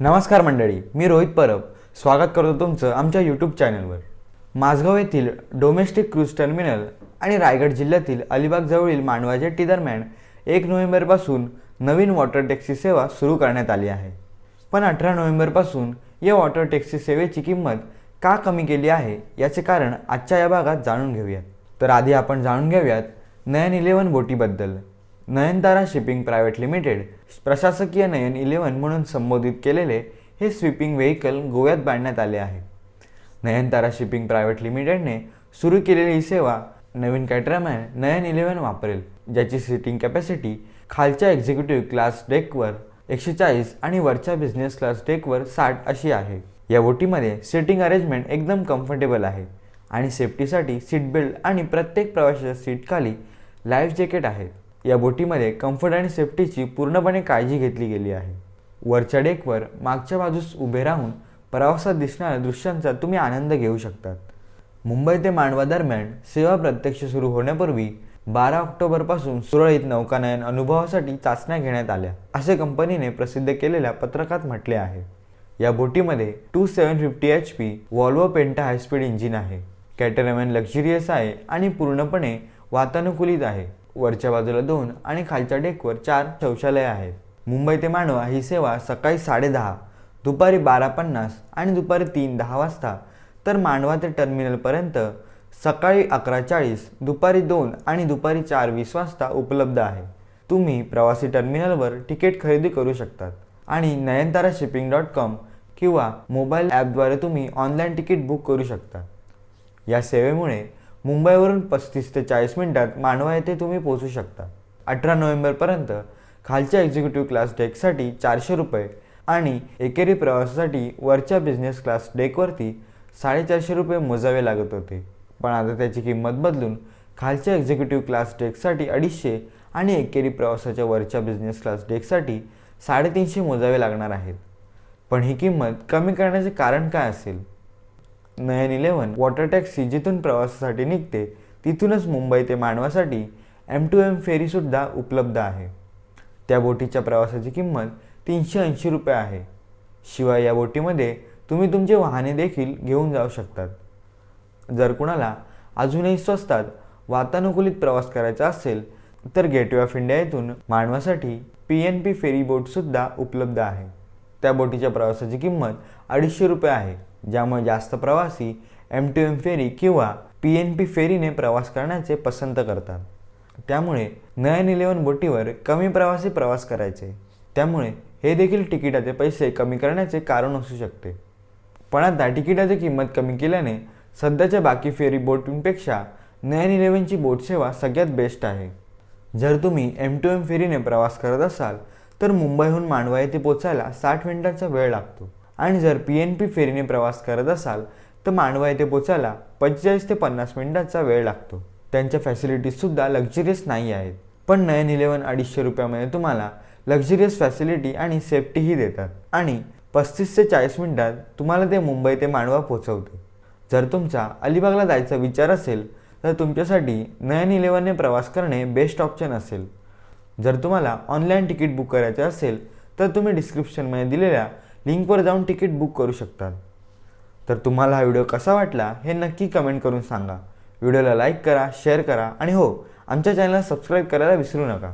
नमस्कार मंडळी मी रोहित परब. स्वागत करतो तुमचं आमच्या यूट्यूब चॅनलवर माझगाव येथील डोमेस्टिक क्रूज टर्मिनल आणि रायगड जिल्ह्यातील अलिबागजवळील मांडवा जेट्टी दरम्यान एक नोव्हेंबरपासून नवीन वॉटर टॅक्सी सेवा सुरू करण्यात आली आहे. पण अठरा नोव्हेंबरपासून या वॉटर टॅक्सी सेवेची किंमत का कमी केली आहे याचे कारण आजच्या या भागात जाणून घेऊयात. तर आधी आपण जाणून घेऊयात नयन इलेवन बोटीबद्दल. नयनतारा शिपिंग प्रायव्हेट लिमिटेड प्रशासकीय नयन इलेव्हन म्हणून संबोधित केलेले हे स्वीपिंग व्हेकल गोव्यात बांधण्यात आले आहे. नयनतारा शिपिंग प्रायव्हेट लिमिटेडने सुरू केलेली ही सेवा नवीन कॅटरामॅन नयन इलेव्हन वापरेल ज्याची सिटिंग कॅपॅसिटी खालच्या एक्झिक्युटिव्ह क्लास डेकवर एकशे चाळीस आणि वरच्या बिझनेस क्लास डेकवर साठ अशी आहे. या बोटीमध्ये सिटिंग अरेंजमेंट एकदम कम्फर्टेबल आहे आणि सेफ्टीसाठी सीट बेल्ट आणि प्रत्येक प्रवाशाच्या सीटखाली लाईफ जॅकेट आहेत या बोटीमध्ये कम्फर्ट आणि सेफ्टीची पूर्णपणे काळजी घेतली गेली आहे. वरच्या डेकवर मागच्या बाजूस उभे राहून प्रवासात दिसणाऱ्या दृश्यांचा तुम्ही आनंद घेऊ शकतात. मुंबई ते मांडवा दरम्यान सेवा प्रत्यक्ष सुरू होण्यापूर्वी बारा ऑक्टोबरपासून सुरळीत नौकानयन अनुभवासाठी चाचण्या घेण्यात आल्या असे कंपनीने प्रसिद्ध केलेल्या पत्रकात म्हटले आहे. या बोटीमध्ये two seven fifty H P Volvo Penta high speed engine आहे. कॅटरमॅन लक्झरियस आहे आणि पूर्णपणे वातानुकूलित आहे. वरच्या बाजूला दोन आणि खालच्या डेकवर चार शौचालय आहेत. मुंबई ते मांडवा ही सेवा सकाळी साडेदहा दुपारी बारा पन्नास आणि दुपारी तीन दहा वाजता. तर मांडवा ते टर्मिनलपर्यंत सकाळी अकरा चाळीस दुपारी दोन आणि दुपारी चार वीस वाजता उपलब्ध आहे. तुम्ही प्रवासी टर्मिनलवर तिकीट खरेदी करू शकतात आणि नयनतारा शिपिंग डॉट कॉम किंवा मोबाईल ॲपद्वारे तुम्ही ऑनलाईन तिकीट बुक करू शकता. या सेवेमुळे मुंबईवरून पस्तीस ते चाळीस मिनिटात मांडवा येथे तुम्ही पोहोचू शकता. अठरा नोव्हेंबरपर्यंत खालच्या एक्झिक्युटिव्ह क्लास डेकसाठी चारशे रुपये आणि एकेरी प्रवासासाठी वरच्या बिझनेस क्लास डेकवरती साडेचारशे रुपये मोजावे लागत होते. पण आता त्याची किंमत बदलून खालच्या एक्झिक्युटिव्ह क्लास डेकसाठी अडीचशे आणि एकेरी प्रवासाच्या वरच्या बिझनेस क्लास डेकसाठी साडेतीनशे मोजावे लागणार आहेत. पण ही किंमत कमी करण्याचे कारण काय असेल? नयन इलेव्हन वॉटर टॅक्सी जिथून प्रवासासाठी निघते तिथूनच मुंबई ते मांडवासाठी एम टू एम फेरीसुद्धा उपलब्ध आहे. त्या बोटीच्या प्रवासाची किंमत तीनशे ऐंशी रुपये आहे. शिवाय या बोटीमध्ये तुम्ही तुमचे वाहने देखील घेऊन जाऊ शकतात. जर कुणाला अजूनही स्वस्तात वातानुकूलित प्रवास करायचा असेल तर गेटवे ऑफ इंडिया येथून मांडवासाठी पी एन पी फेरी बोटसुद्धा उपलब्ध आहे. त्या बोटीच्या प्रवासाची किंमत अडीचशे रुपये आहे ज्यामुळे जास्त प्रवासी एम टी एम फेरी किंवा पी एन पी फेरीने प्रवास करण्याचे पसंत करतात. त्यामुळे नयन इलेवन बोटीवर कमी प्रवासी प्रवास करायचे. त्यामुळे हे देखील तिकिटाचे पैसे कमी करण्याचे कारण असू शकते. पण आता तिकिटाची किंमत कमी केल्याने सध्याच्या बाकी फेरी बोटींपेक्षा नयन इलेवनची बोट सेवा सगळ्यात बेस्ट आहे. जर तुम्ही एम टू एम फेरीने प्रवास करत असाल तर मुंबईहून मांडवा येथे पोचायला साठ मिनिटांचा वेळ लागतो. आणि जर पी एन पी फेरीने प्रवास करत असाल तर मांडवा येथे पोचायला पंचेचाळीस ते पन्नास मिनिटांचा वेळ लागतो. त्यांच्या फॅसिलिटीजसुद्धा लक्झरियस नाही आहेत. पण नयन इलेवन अडीचशे रुपयामध्ये तुम्हाला लक्झरियस फॅसिलिटी आणि सेफ्टीही देतात. आणि पस्तीस ते चाळीस मिनिटात तुम्हाला ते मुंबई ते मांडवा पोचवते. जर तुमचा अलिबागला जायचा विचार असेल तर तुमच्यासाठी नयन इलेवनने प्रवास करणे बेस्ट ऑप्शन असेल. जर तुम्हाला ऑनलाईन तिकीट बुक करायचे असेल तर तुम्ही डिस्क्रिप्शनमध्ये दिलेल्या लिंकवर जाऊन तिकीट बुक करू शकता. तर तुम्हाला हा व्हिडिओ कसा वाटला हे नक्की कमेंट करून सांगा. व्हिडिओला लाईक करा शेअर करा आणि हो आमच्या चॅनलला सबस्क्राईब करायला विसरू नका.